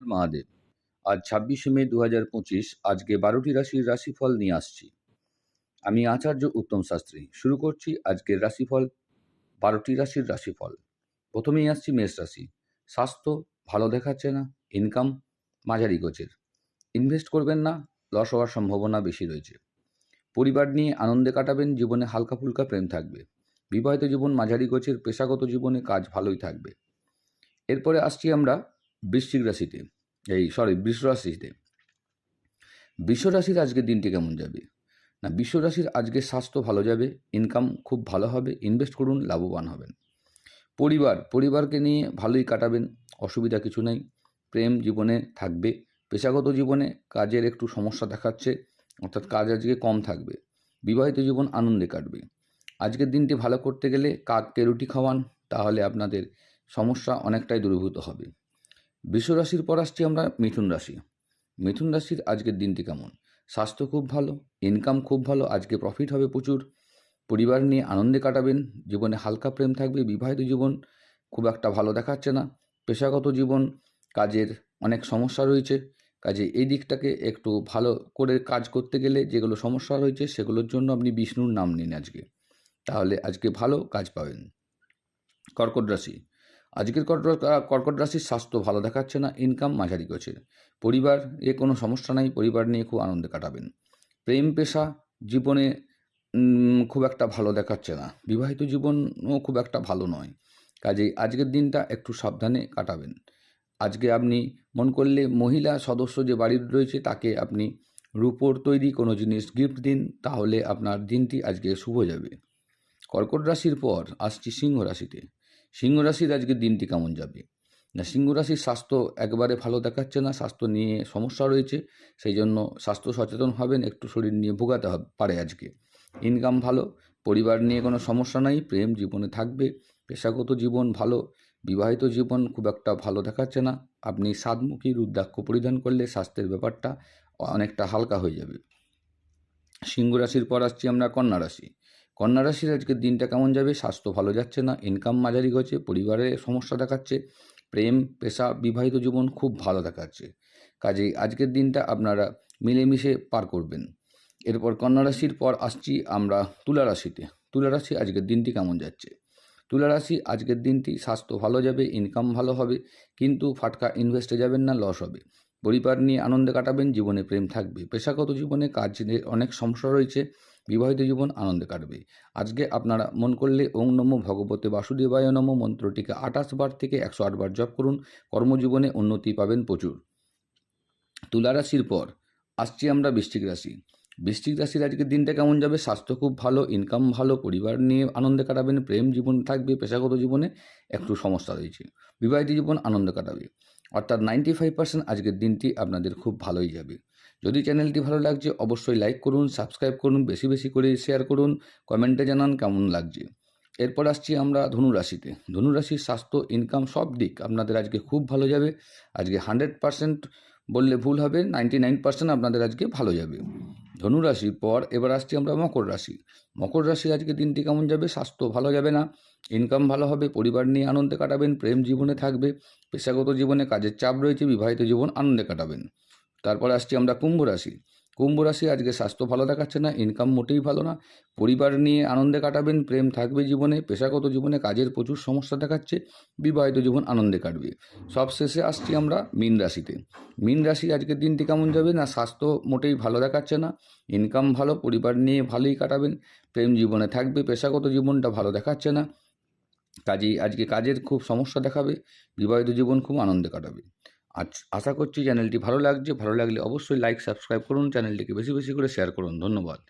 মহাদেব। আজ ছাব্বিশে মে দু হাজার পঁচিশ, আজকে বারোটি রাশির রাশিফল নিয়ে আসছি। আমি আচার্য উত্তম শাস্ত্রী। শুরু করছি আজকের রাশিফল, বারোটি রাশির রাশিফল। প্রথমেই আসছি মেষ রাশি। স্বাস্থ্য ভালো দেখাচ্ছে না ইনকাম মাঝারি গোছের। ইনভেস্ট করবেন না লস হওয়ার সম্ভাবনা বেশি রয়েছে। পরিবার নিয়ে আনন্দে কাটাবেন, জীবনে হালকা ফুলকা প্রেম থাকবে। বিবাহিত জীবন মাঝারি গোছের, পেশাগত জীবনে কাজ ভালোই থাকবে। এরপরে আসছি আমরা বৃশ্চিক রাশিতে, এই সরি বৃষ রাশিতে। বৃষ রাশির আজকের দিনটি কেমন যাবে? না বিশ্ব রাশির আজকে স্বাস্থ্য ভালো যাবে ইনকাম খুব ভালো হবে ইনভেস্ট করুন, লাভবান হবেন। পরিবার, পরিবারকে নিয়ে ভালোই কাটাবেন, অসুবিধা কিছু নেই, প্রেম জীবনে থাকবে, পেশাগত জীবনে কাজের একটু সমস্যা দেখাচ্ছে, অর্থাৎ কাজ আজকে কম থাকবে, বিবাহিত জীবন আনন্দে কাটবে। আজকের দিনটি ভালো করতে গেলে কাককে রুটি খাওয়ান, তাহলে আপনাদের সমস্যা অনেকটাই দূরীভূত হবে। বৃষ রাশির পর আসছি আমরা মিথুন রাশি। মিথুন রাশির আজকের দিনটি কেমন? স্বাস্থ্য খুব ভালো ইনকাম খুব ভালো, আজকে প্রফিট হবে প্রচুর। পরিবার নিয়ে আনন্দে কাটাবেন, জীবনে হালকা প্রেম থাকবে, বিবাহিত জীবন খুব একটা ভালো দেখাচ্ছে না। পেশাগত জীবন, কাজের অনেক সমস্যা রয়েছে, কাজে এই দিকটাকে একটু ভালো করে কাজ করতে গেলে যেগুলো সমস্যা রয়েছে সেগুলোর জন্য আপনি বিষ্ণুর নাম নিন আজকে। তাহলে আজকে ভালো কাজ পাবেন। কর্কট রাশি আজকের কর্কট কর্কট রাশির স্বাস্থ্য ভালো দেখাচ্ছে না ইনকাম মাঝারি গোছের পরিবার এ কোনো সমস্যা নাই, পরিবার নিয়ে খুব আনন্দে কাটাবেন। প্রেম পেশা জীবনে খুব একটা ভালো দেখাচ্ছে না। বিবাহিত জীবনও খুব একটা ভালো নয়। কাজেই আজকের দিনটা একটু সাবধানে কাটাবেন। আজকে আপনি মন করলে মহিলা সদস্য যে বাড়ির রয়েছে, তাকে আপনি রূপোর তৈরি কোনো জিনিস গিফট দিন, তাহলে আপনার দিনটি আজকে শুভ যাবে। কর্কট রাশির পর আসছি সিংহ রাশিতে। সিংহ রাশির আজকের দিনটি কেমন যাবে? না, সিংহ রাশির স্বাস্থ্য একবারে ভালো দেখাচ্ছে না, স্বাস্থ্য নিয়ে সমস্যা রয়েছে সেই জন্য স্বাস্থ্য সচেতন হবেন, একটু শরীর নিয়ে ভোগাতে হবে, পারে আজকে। ইনকাম ভালো, পরিবার নিয়ে কোনো সমস্যা নাই, প্রেম জীবনে থাকবে, পেশাগত জীবন ভালো, বিবাহিত জীবন খুব একটা ভালো দেখাচ্ছে না, আপনি সাতমুখী রুদ্রাক্ষ পরিধান করলে স্বাস্থ্যের ব্যাপারটা অনেকটা হালকা হয়ে যাবে। সিংহ রাশির পর আসছি আমরা কন্যা রাশি। কন্যা রাশির আজকের দিনটা কেমন যাবে? স্বাস্থ্য ভালো যাচ্ছে না ইনকাম মাঝারি গেছে, পরিবারে সমস্যা দেখাচ্ছে, প্রেম, পেশা, বিবাহিত জীবন খুব ভালো দেখাচ্ছে। কাজেই আজকের দিনটা আপনারা মিলেমিশে পার করবেন। এরপর কন্যা রাশির পর আসছি আমরা তুলা রাশিতে। তুলা রাশি আজকের দিনটি কেমন যাচ্ছে? তুলা রাশি আজকের দিনটি স্বাস্থ্য ভালো যাবে ইনকাম ভালো হবে, কিন্তু ফাটকা ইনভেস্টে যাবেন না লস হবে। পরিবার নিয়ে আনন্দে কাটাবেন, জীবনে প্রেম থাকবে। পেশাগত জীবনে কাজের অনেক সমস্যা রয়েছে বিবাহিত জীবন আনন্দে কাটবে। আজকে আপনারা মন করলে ওং নম ভগবতে বাসুদেবায় নম মন্ত্রটিকে আঠাশ বার থেকে একশো আট বার জপ করুন, কর্মজীবনে উন্নতি পাবেন প্রচুর। তুলা রাশির পর আসছি আমরা বৃষ্টিক রাশি। বৃষ্টিক রাশির আজকের দিনটা কেমন যাবে? স্বাস্থ্য খুব ভালো ইনকাম ভালো, পরিবার নিয়ে আনন্দে কাটাবেন, প্রেম জীবন থাকবে, পেশাগত জীবনে একটু সমস্যা রয়েছে। বিবাহিত জীবন আনন্দে কাটাবে। অর্থাৎ নাইনটি ফাইভ পার্সেন্ট আজকের দিনটি আপনাদের খুব ভালোই যাবে। যদি চ্যানেলটি ভালো লাগছে, অবশ্যই লাইক করুন সাবস্ক্রাইব করুন, বেশি বেশি করে শেয়ার করুন কমেন্টে জানান কেমন লাগছে। এরপর আসছি আমরা ধনুরাশিতে। ধনুরাশির স্বাস্থ্য ইনকাম সব দিক আপনাদের আজকে খুব ভালো যাবে। আজকে হান্ড্রেড পার্সেন্ট বললে ভুল হবে নাইনটি নাইন পার্সেন্ট আপনাদের আজকে ভালো যাবে। ধনুরাশির পর এবার আসছি আমরা মকর রাশি। মকর রাশি আজকে দিনটি কেমন যাবে? স্বাস্থ্য ভালো যাবে না। ইনকাম ভালো হবে, পরিবার নিয়ে আনন্দে কাটাবেন, প্রেম জীবনে থাকবে, পেশাগত জীবনে কাজের চাপ রয়েছে, বিবাহিত জীবন আনন্দে কাটাবেন। তারপর আসছি আমরা কুম্ভ রাশি। কুম্ভ রাশি আজকে স্বাস্থ্য ভালো দেখাচ্ছে না ইনকাম মোটেই ভালো না। পরিবার নিয়ে আনন্দে কাটাবেন, প্রেম থাকবে জীবনে, পেশাগত জীবনে কাজের প্রচুর সমস্যা দেখাচ্ছে, বিবাহিত জীবন আনন্দে কাটবে। সব শেষে আসছি আমরা মিন রাশিতে। মিন রাশি আজকের দিনটি কেমন যাবে? না, স্বাস্থ্য মোটেই ভালো দেখাচ্ছে না ইনকাম ভালো, পরিবার নিয়ে ভালোই কাটাবেন, প্রেম জীবনে থাকবে, পেশাগত জীবনটা ভালো দেখাচ্ছে না, কাজেই আজকে কাজের খুব সমস্যা দেখাবে, বিবাহিত জীবন খুব আনন্দে কাটাবে। আশা করছি চ্যানেলটি ভালো লাগছে, ভালো লাগলে অবশ্যই লাইক সাবস্ক্রাইব করুন, চ্যানেলটিকে বেশি বেশি করে শেয়ার করুন। ধন্যবাদ।